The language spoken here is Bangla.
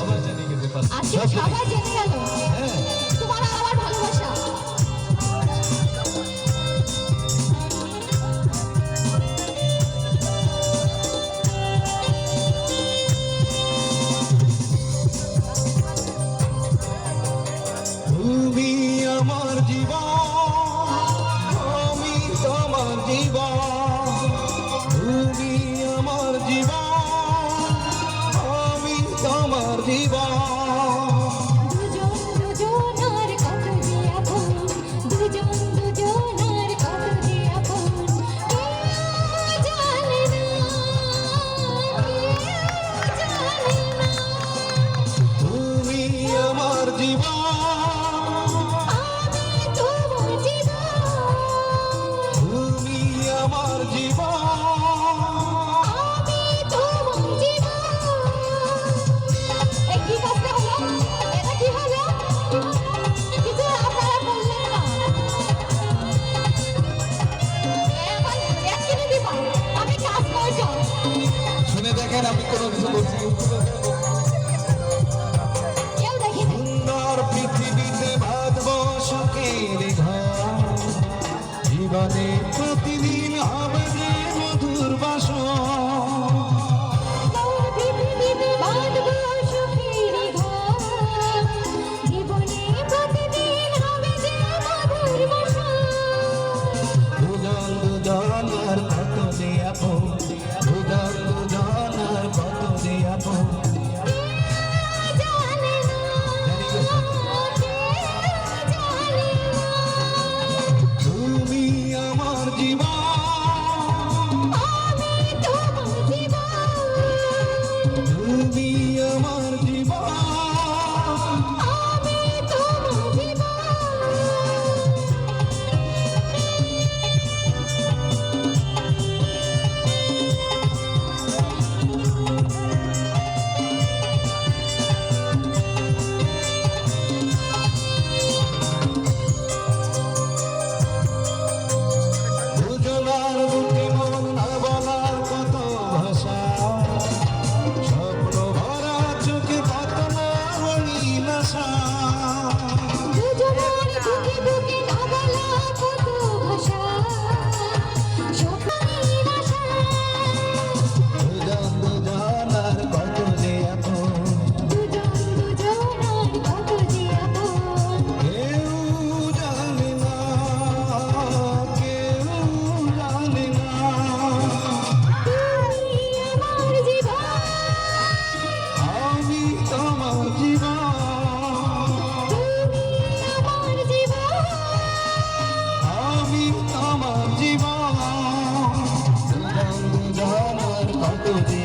সবাই জেনে গেছে সবাই জেনে গেল আমি কোনো কিছু করছি। তুমি আমার জীবন। Facebook. i don't Melody.